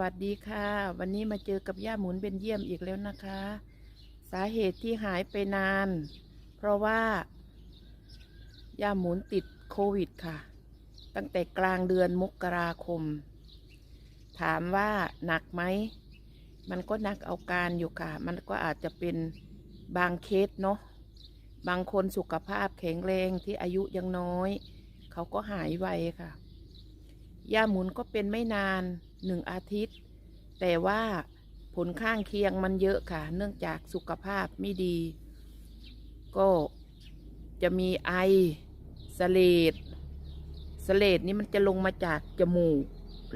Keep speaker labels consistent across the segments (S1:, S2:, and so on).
S1: วัสดีค่ะ วันนี้มาเจอกับย่าหมุนเป็นเยี่ยมอีกแล้วนะคะ สาเหตุที่หายไปนาน เพราะว่า ย่าหมุนติดโควิดค่ะ ตั้งแต่กลางเดือนมกราคม ถามว่าหนักไหม มันก็หนักเอาการอยู่ค่ะ มันก็อาจจะเป็นบางเคสเนาะบางคนสุขภาพแข็งแรงที่อายุยังน้อย เขาก็หายไวค่ะย่าหมุนก็เป็นไม่นาน หนึ่งอาทิตย์ แต่ว่าผลข้างเคียงมันเยอะค่ะ เนื่องจากสุขภาพไม่ดี ก็จะมีไอสเลดสเลดนี่มันจะลงมาจากจมูก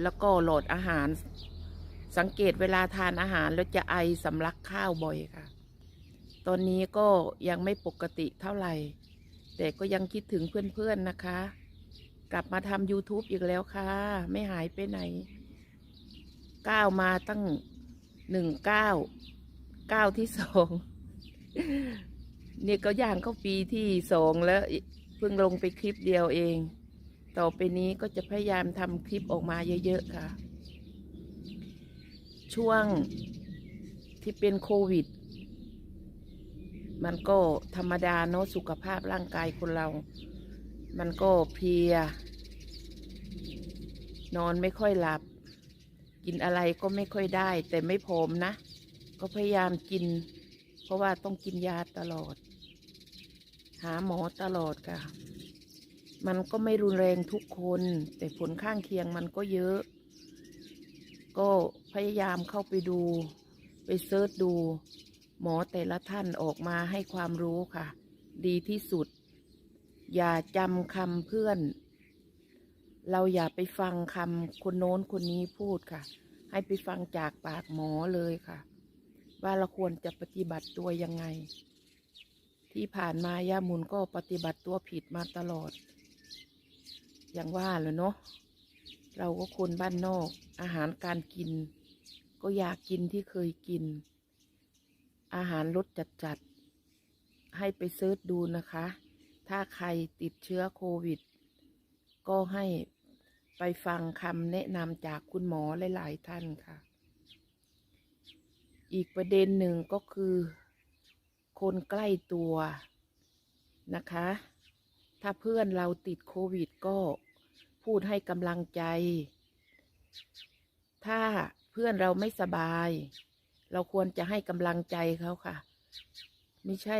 S1: แล้วก็หลอดอาหาร สังเกตเวลาทานอาหารแล้วจะไอสำลักข้าวบ่อยค่ะ ตอนนี้ก็ยังไม่ปกติเท่าไหร่ แต่ก็ยังคิดถึงเพื่อนๆนะคะ กลับมาทำ YouTube อีกแล้วค่ะ ไม่หายไปไหน ก้าวมาตั้งหนึ่งก้าวก้าวที่สองนี่ก็ย่างเข้าปีที่สองแล้วเพิ่งลงไปคลิปเดียวเอง ต่อไปนี้ก็จะพยายามทำคลิปออกมาเยอะๆค่ะ ช่วงที่เป็นโควิด มันก็ธรรมดาเนาะสุขภาพร่างกายคนเรา มันก็เพลีย นอนไม่ค่อยหลับ กินอะไรก็ไม่ค่อยได้ แต่ไม่ผอมนะ ก็พยายามกิน เพราะว่าต้องกินยาตลอด หาหมอตลอดค่ะ มันก็ไม่รุนแรงทุกคน แต่ผลข้างเคียงมันก็เยอะ ก็พยายามเข้าไปดู ไปเซิร์ชดู หมอแต่ละท่านออกมาให้ความรู้ค่ะ ดีที่สุด อย่าจำคำเพื่อน เราอย่าไปฟังคำคนโน้นคนนี้พูดค่ะ ให้ไปฟังจากปากหมอเลยค่ะ ว่าเราควรจะปฏิบัติตัวยังไง ที่ผ่านมาย่ามุนก็ปฏิบัติตัวผิดมาตลอด อย่างว่าแล้วเนาะเราก็คนบ้านนอก อาหารการกิน ก็อยากกินที่เคยกิน อาหารรสจัดๆให้ไปเซิร์ชดูนะคะ ถ้าใครติดเชื้อโควิด ก็ให้ไปฟังคำแนะนำจากคุณหมอหลายๆท่านค่ะ อีกประเด็นหนึ่งก็คือ คนใกล้ตัวนะคะ ถ้าเพื่อนเราติดโควิดก็พูดให้กำลังใจ ถ้าเพื่อนเราไม่สบาย เราควรจะให้กำลังใจเขาค่ะ ไม่ใช่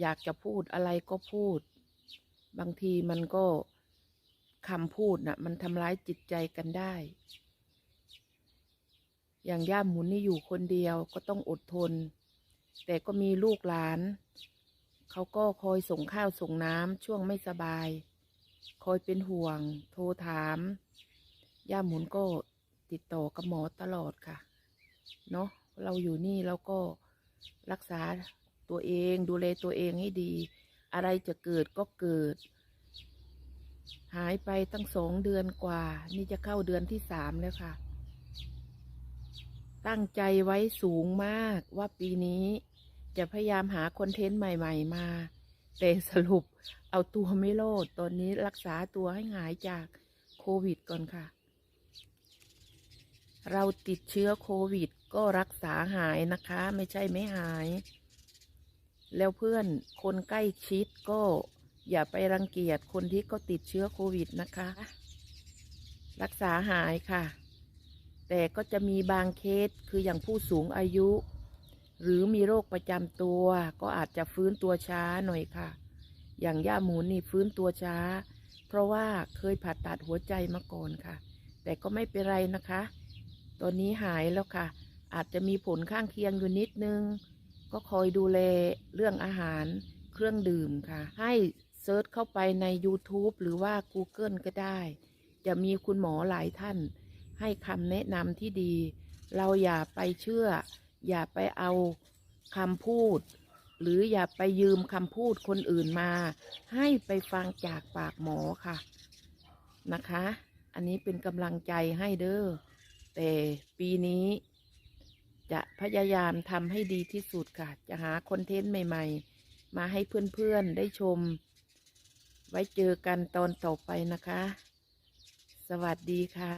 S1: อยากจะพูดอะไรก็พูด บางทีมันก็ คำพูดน่ะ มันทำร้ายจิตใจกันได้ อย่างย่าหมุนนี่อยู่คนเดียวก็ต้องอดทน แต่ก็มีลูกหลาน เขาก็คอยส่งข้าวส่งน้ำช่วงไม่สบาย คอยเป็นห่วง โทรถาม ย่าหมุนก็ติดต่อกับหมอตลอดค่ะ เนาะเราอยู่นี่เราก็รักษาตัวเองดูแลตัวเองให้ดี อะไรจะเกิดก็เกิด หายไปตั้งสองเดือนกว่า นี่จะเข้าเดือนที่สามแล้วค่ะ ตั้งใจไว้สูงมากว่าปีนี้จะพยายามหาคอนเทนต์ใหม่ๆมา แต่สรุปเอาตัวไม่รอดตอนนี้รักษาตัวให้หายจากโควิดก่อนค่ะ เราติดเชื้อโควิดก็รักษาหายนะคะ ไม่ใช่ไม่หาย แล้วเพื่อนคนใกล้ชิดก็ อย่าไปรังเกียจคนที่ก็ติดเชื้อโควิดนะคะ รักษาหายค่ะ แต่ก็จะมีบางเคสคืออย่างผู้สูงอายุ หรือมีโรคประจำตัว ก็อาจจะฟื้นตัวช้าหน่อยค่ะ อย่างย่าหมูนี่ฟื้นตัวช้า เพราะว่าเคยผ่าตัดหัวใจมาก่อนค่ะ แต่ก็ไม่เป็นไรนะคะ ตอนนี้หายแล้วค่ะ อาจจะมีผลข้างเคียงอยู่นิดนึง ก็คอยดูแลเรื่องอาหารเครื่องดื่มค่ะ ให้ เซิร์ชเข้าไปใน YouTube หรือว่า Google ก็ได้ จะมีคุณหมอหลายท่าน ให้คำแนะนำที่ดี เราอย่าไปเชื่อ อย่าไปเอาคำพูด หรืออย่าไปยืมคำพูดคนอื่นมา ให้ไปฟังจากปากหมอค่ะ นะคะ อันนี้เป็นกำลังใจให้เด้อ แต่ปีนี้จะพยายามทำให้ดีที่สุดค่ะ จะหาคอนเทนต์ใหม่ ๆ มาให้เพื่อน ๆ ได้ชม ไว้เจอกันตอนต่อไปนะคะ สวัสดีค่ะ